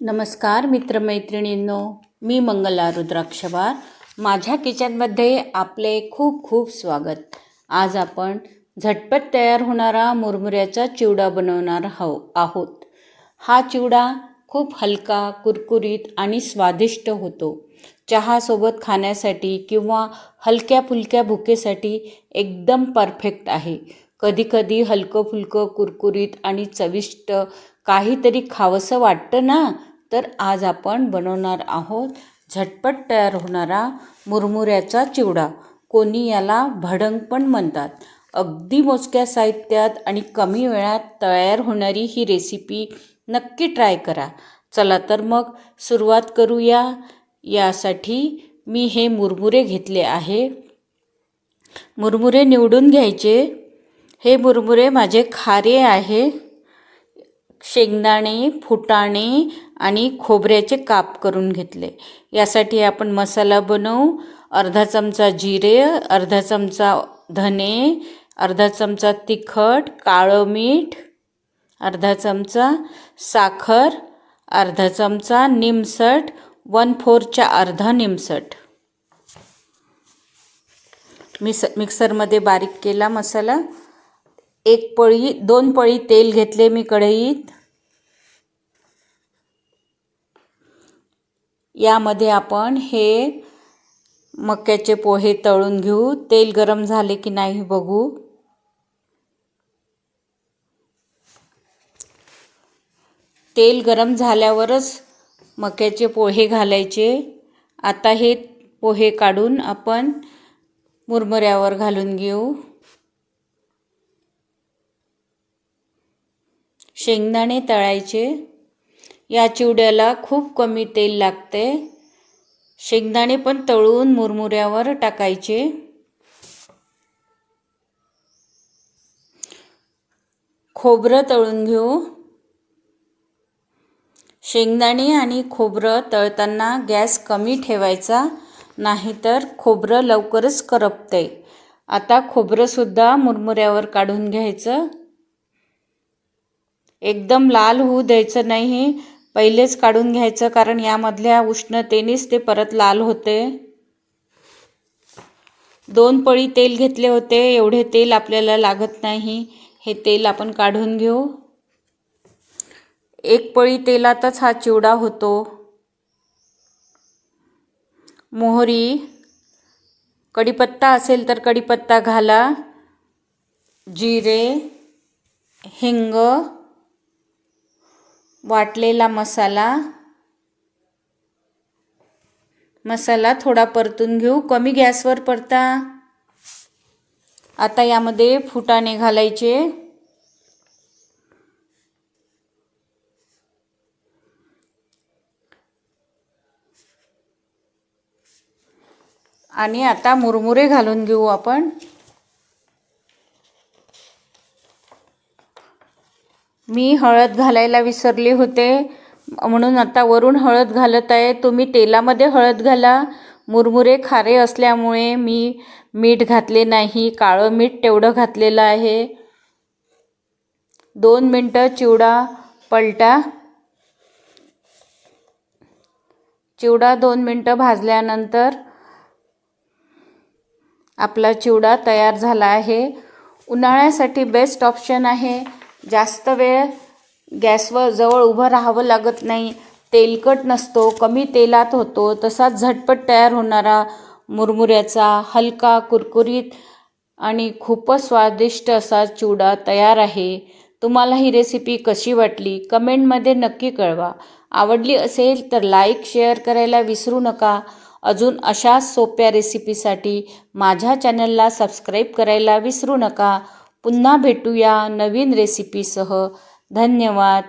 नमस्कार मित्रमैत्रिणींनो. मी मंगला रुद्राक्षवार. माझ्या किचनमध्ये आपले खूप खूप स्वागत. आज आपण झटपट तयार होणारा मुरमुऱ्याचा चिवडा बनवणार हो आहोत. हा चिवडा खूप हलका कुरकुरीत आणि स्वादिष्ट होतो. चहासोबत खाण्यासाठी किंवा हलक्या फुलक्या भुकेसाठी एकदम परफेक्ट आहे. कधीकधी हलकं फुलकं कुरकुरीत आणि चविष्ट काहीतरी खावंसं वाटतं ना? तर आज आपण बनवणार आहोत झटपट तयार होणारा मुरमुऱ्याचा चिवडा. कोणी याला भडंग पण म्हणतात. अगदी मोजक्या साहित्यात आणि कमी वेळात तयार होणारी ही रेसिपी नक्की ट्राय करा. चला तर मग सुरुवात करूया. यासाठी मी हे मुरमुरे घेतले आहे. मुरमुरे निवडून घ्यायचे. हे मुरमुरे माझे खारे आहे. शेंगदाणे फुटाणे आणि खोबऱ्याचे काप करून घेतले. यासाठी आपण मसाला बनवू. अर्धा चमचा जिरे अर्धा चमचा धने अर्धा चमचा तिखट काळं मीठ अर्धा चमचा साखर अर्धा चमचा निमसट वन फोरच्या अर्धा निमसट. मिस मिक्सरमध्ये बारीक केला मसाला. एक पळी दोन पळी तेल घेतले मी कढईत. यामध्ये आपण हे मक्याचे पोहे तळून घेऊ. तेल गरम झाले की नाही बघू. तेल गरम झाल्यावरच मक्याचे पोहे घालायचे. आता हे पोहे काढून आपण मुरमुऱ्यावर घालून घेऊ. शेंगदाणे तळायचे. या चिवड्याला खूप कमी तेल लागते. शेंगदाणे पण तळून मुरमुऱ्यावर टाकायचे. खोबरं तळून घेऊ. शेंगदाणे आणि खोबरं तळताना गॅस कमी ठेवायचा नाहीतर खोबरं लवकरच करपते. आता खोबरंसुद्धा मुरमुऱ्यावर काढून घ्यायचं. एकदम लाल होऊ द्यायचं नाही. पहिलेच काढून घ्यायचं कारण यामधल्या उष्णतेनेच ते परत लाल होते. दोन पळी तेल घेतले होते एवढे तेल आपल्याला लागत नाही. हे तेल आपण काढून घेऊ. एक पळी तेलातच हा चिवडा होतो. मोहरी कढीपत्ता असेल तर कढीपत्ता घाला. जिरे हिंग वाटलेला मसाला. मसाला थोडा परतून घेऊ. कमी गॅसवर परता. आता यामध्ये फुटाणे घालायचे. आणि आता मुरमुरे घालून घेऊ आपण. मी हळद घालायला विसरले होते. म्हणून आता वरून हळद घालत आहे. तुम्ही तेलामध्ये हळद घाला. मुरमुरे खारे असल्यामुळे मी मीठ घातले नाही. काळं मीठ तेवढं घातलेलं आहे. दोन मिनटं चिवडा पलटा. चिवडा दोन मिनटं भाजल्यानंतर आपला चिवडा तयार झाला आहे. उन्हाळ्यासाठी बेस्ट ऑप्शन आहे. जास्त वेळ गॅसवर जवळ उभं राहावं लागत नाही. तेलकट नसतो कमी तेलात होतो तसाच झटपट तयार होणारा मुरमुऱ्याचा हलका कुरकुरीत आणि खूपच स्वादिष्ट असा चिवडा तयार आहे. तुम्हाला ही रेसिपी कशी वाटली? कमेंटमध्ये नक्की कळवा. आवडली असेल तर लाईक शेअर करायला विसरू नका. अजून अशाच सोप्या रेसिपीसाठी माझ्या चॅनलला सबस्क्राईब करायला विसरू नका. पुन्हा भेटूया नवीन रेसिपीसह धन्यवाद.